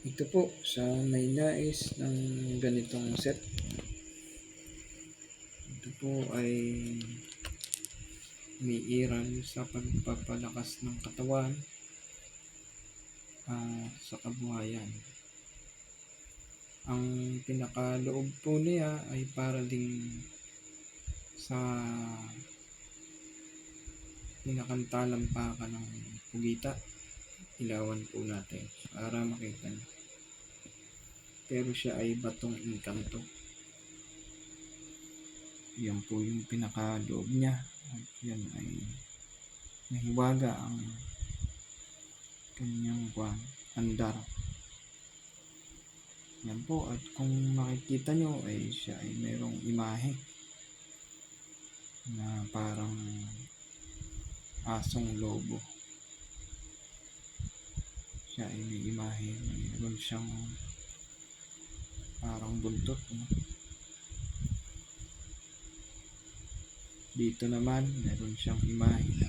Ito po sa may nais ng ganitong set. Ito po ay umiiral sa pagpapalakas ng katawan ah, sa kabuhayan. Ang pinakaloob po niya ay para ding sa pinakantalampakan ng pugita. Ilawan po natin para makita niyo. Pero siya ay batong inkanto. Yan po yung pinakaloob niya. At yan ay nahiwaga ang kanyang kwan, andar. Yan po. At kung makikita nyo ay siya ay mayroong imahe na parang asong lobo. Siya ay may imahe. Mayroon siyang parang buntot. No? Dito naman, meron siyang imahe na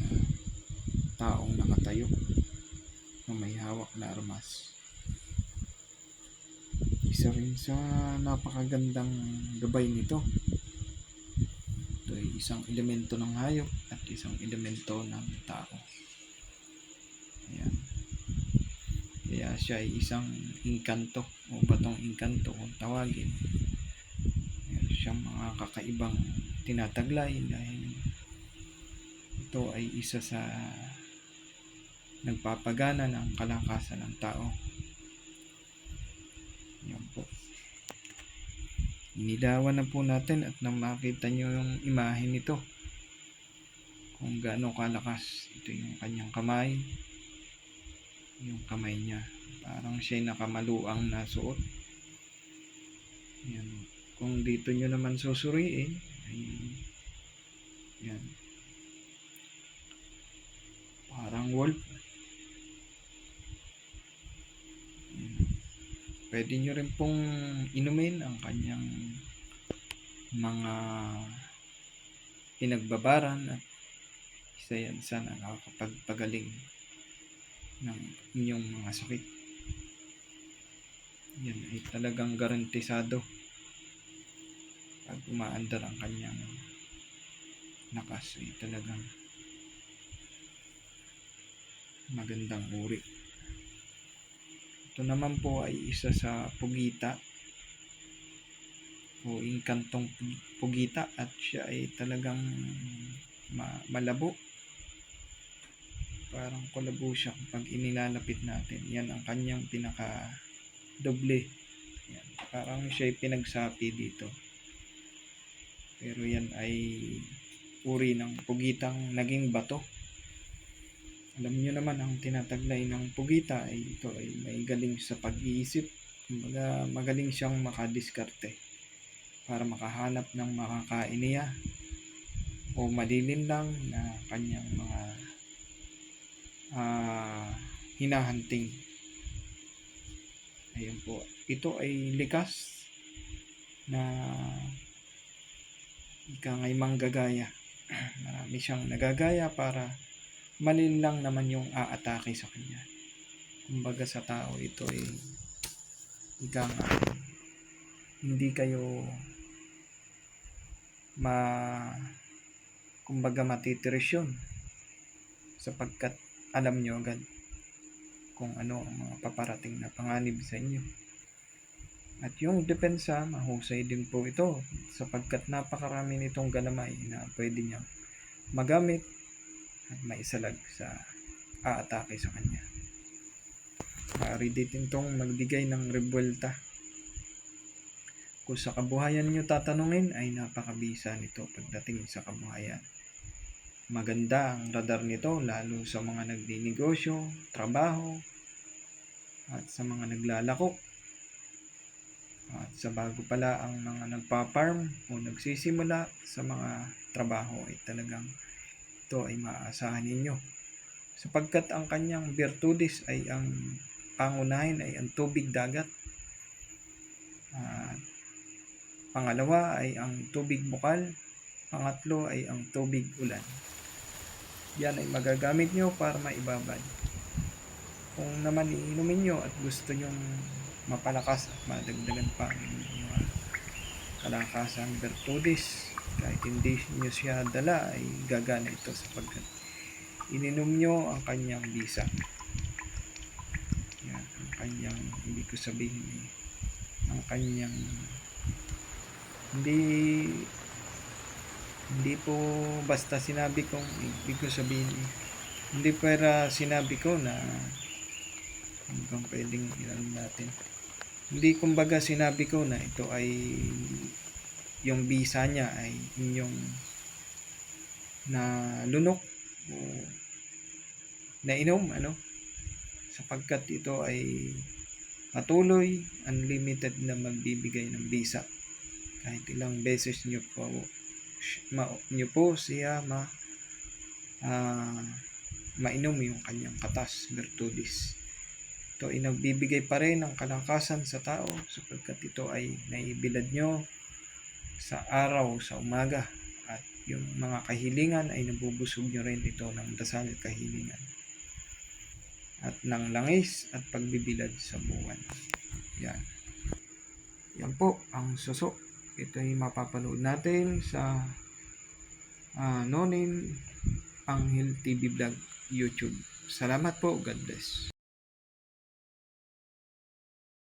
taong nakatayo na may hawak na armas. Isa rin sa napakagandang gabay nito. Ito ay isang elemento ng hayop at isang elemento ng tao. Ayan. Kaya siya ay isang inkanto o batong inkanto kung tawagin. Meron siyang mga kakaibang tinataglay dahil ito ay isa sa nagpapagana ng kalakasan ng tao. Yan po. Inilawan na po natin at nang makita nyo yung imahe nito kung gaano kalakas. Ito yung kanyang kamay. Yung kamay niya. Parang siya nakamaluang na suot. Yan. Kung dito nyo naman susuriin, ay yan. Parang wolf. Yan. Pwede nyo rin pong inumin ang kanyang mga pinagbabaran at isa yan sa nakakapagpagaling ng inyong mga sakit. Yan ay talagang garantisado pag umaandar ang kanyang lakas ay talagang magandang uri. Ito naman po ay isa sa pugita o inkantong pu- pugita at siya ay talagang ma- malabo. Parang kulabo siya kapag inilalapit natin. Yan ang kanyang pinaka doble. Yan. Parang siya ay pinagsapi dito. Pero yan ay uri ng pugitang naging bato. Alam niyo naman ang tinataglay ng pugita ay ito ay may galing sa pag-iisip. Kumbaga magaling siyang makadiskarte para makahanap ng makakain niya o malilim lang na kanyang mga ah, hinahanting. Ayan po. Ito ay likas na ika ngay manggagaya. Marami siyang nagagaya para malin lang naman yung aatake sa kanya. Kumbaga sa tao ito ay ika nga hindi kayo ma kumbaga matitiris yun sapagkat alam nyo agad kung ano ang mga paparating na panganib sa inyo. At yung depensa, mahusay din po ito sapagkat napakarami nitong ganamay na pwede niyang magamit at maisalag sa aatake sa kanya. Maaari din itong magbigay ng rebuelta. Kung sa kabuhayan nyo tatanungin ay napakabisa nito pagdating sa kabuhayan. Maganda ang radar nito lalo sa mga nagdinegosyo, trabaho, at sa mga naglalako. At sa bago pala ang mga nagpa-farm o nagsisimula sa mga trabaho ay talagang ito ay maaasahan ninyo. Sapagkat ang kanyang virtudes ay ang pangunahin ay ang tubig dagat. At pangalawa ay ang tubig bukal. Pangatlo ay ang tubig ulan. Yan ay magagamit nyo para maibabad. Kung naman iinumin nyo at gusto nyong mapalakas at madagdagan pa ang mga kalakasan virtudes kahit hindi nyo siya dala ay gagana ito sapagkat ininom nyo ang kanyang bisa yan ang kanyang hindi ko sabihin eh, ang kanyang hindi hindi po basta sinabi kong ibig ko sabihin hindi pera sinabi ko na hanggang pwedeng ilan natin. Hindi kumbaga sinabi ko na ito ay yung visa niya ay inyong na lunok o nainom ano? Sapagkat ito ay patuloy unlimited na magbibigay ng visa kahit ilang beses nyo po nyo po siya ma ah, mainom yung kanyang katas virtudes ito ay nagbibigay pa rin ng kalakasan sa tao sapagkat ito ay naibilad nyo sa araw sa umaga. At yung mga kahilingan ay nabubusog nyo rin ito ng dasal kahilingan. At ng langis at pagbibilad sa buwan. Yan. Yan po ang suso ito ay mapapanood natin sa ah, Nonin Anghel TV Vlog YouTube. Salamat po. God bless